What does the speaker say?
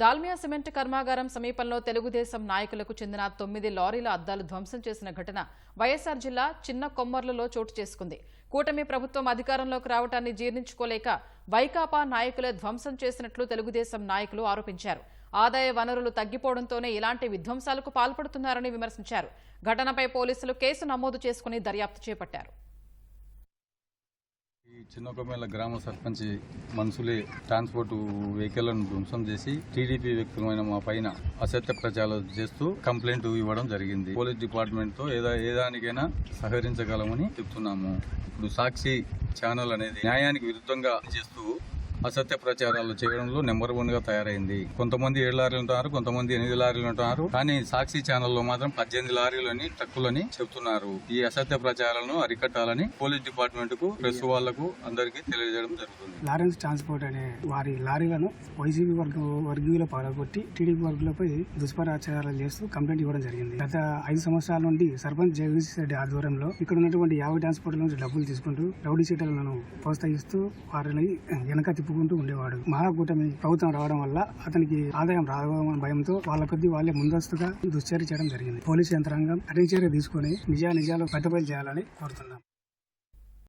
Dalmia cement కర్మాగారం సమీపంలో తెలుగుదేశం నాయకులకు చెందిన తొమ్మిది లారీల అద్దాలు ధ్వంసం చేసిన ఘటన వైఎస్సార్ జిల్లా చిన్న కొమ్మర్లలో చోటు చేసుకుంది. కూటమి ప్రభుత్వం అధికారంలోకి రావటాన్ని జీర్ణించుకోలేక వైకాపా నాయకులే ధ్వంసం చేసినట్లు తెలుగుదేశం నాయకులు ఆరోపించారు. ఆదాయ వనరులు తగ్గిపోవడంతోనే ఇలాంటి విధ్వంసాలకు పాల్పడుతున్నారని విమర్శించారు. ఘటనపై పోలీసులు కేసు నమోదు చేసుకుని దర్యాప్తు చేపట్టారు. ఈ చిన్నకొమ్మేల గ్రామ సర్పంచ్ మనుషులే ట్రాన్స్పోర్ట్ వెహికల్లను ధ్వంసం చేసి టీడీపీ వ్యక్తులమైన మా పైన అసత్య ప్రచారాలు చేస్తూ కంప్లైంట్ ఇవ్వడం జరిగింది. పోలీస్ డిపార్ట్మెంట్తో ఏదా ఏ దానికైనా సహకరించగలమని చెప్తున్నాము. ఇప్పుడు సాక్షి ఛానల్ అనేది న్యాయానికి విరుద్ధంగా చేస్తూ అసత్య ప్రచారాలు చేయడంలో నెంబర్ వన్గా తయారైంది. కొంతమంది ఏడు లారీలు ఉంటున్నారు కొంతమంది ఎనిమిది లారీలు ఉంటున్నారు. కానీ సాక్షి ఛానల్లో మాత్రం పద్దెనిమిది లారీలని ట్రక్కులని చెబుతున్నారు ఈ అసత్య ప్రచారాలను అరికట్టాలని పోలీస్ డిపార్ట్మెంట్కు ప్రెస్ వాళ్ళకు అందరికీ తెలియజేయడం జరుగుతుంది. లారెన్స్ ట్రాన్స్పోర్ట్ అనే వారి లారీలను వైసీపీ వర్గ వర్గీయులు పాల్గొట్టి టీడీపీ వర్గులపై దుష్పరాచారాలు చేస్తూ కంప్లైంట్ ఇవ్వడం జరిగింది. గత ఐదు సంవత్సరాల నుండి సర్పంచ్ జగదీష్ రెడ్డి ఆధ్వర్యంలో ఇక్కడ ఉన్నటువంటి యాభై ట్రాన్స్పోర్ట్ల నుంచి డబ్బులు తీసుకుంటూ రౌడీ సీటర్లను ప్రోత్సహిస్తూ వారిని వెనక తిప్పుకుంటూ ఉండేవాడు. మహాకూటమి ప్రభుత్వం రావడం వల్ల అతనికి ఆదాయం రావడం భయంతో వాళ్ళ కొద్ది వాళ్ళే ముందస్తుగా దుశ్చర్య చేయడం జరిగింది. పోలీసు యంత్రాంగం కఠిన చర్య తీసుకుని నిజా నిజాలు కట్టుబడి చేయాలని కోరుతున్నాం.